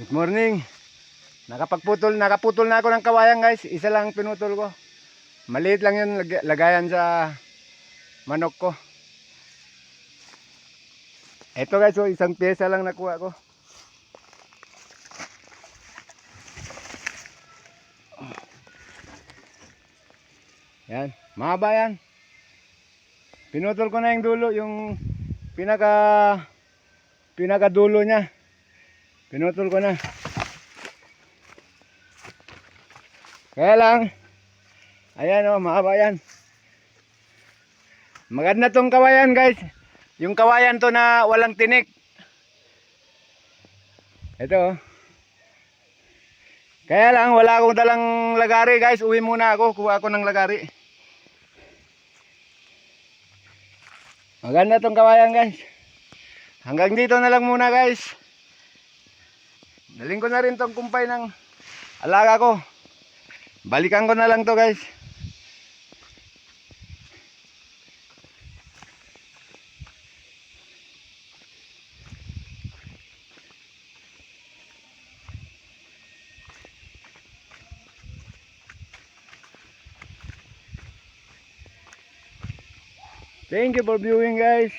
Good morning. Nakapagputol, nakaputol na ako ng kawayan guys. Isa lang pinutol ko. Maliit lang yun lag- lagayan sa manok ko. Ito guys, oh, isang pyesa lang nakuha ko. Yan, mahaba yan. Pinutol ko na yung dulo, yung pinaka pinaka dulo niya. Pinutol ko na. Kaya lang, ayan o, mahaba yan. Maganda tong kawayan guys. Yung kawayan to na walang tinik. Ito oh. Kaya lang, wala akong dalang lagari guys. Uwi muna ako, kuha ako ng lagari. Maganda tong kawayan guys. Hanggang dito na lang muna guys. Daling na rin tong kumpay ng alaga ko. Balikan ko na lang to guys. Thank you for viewing guys.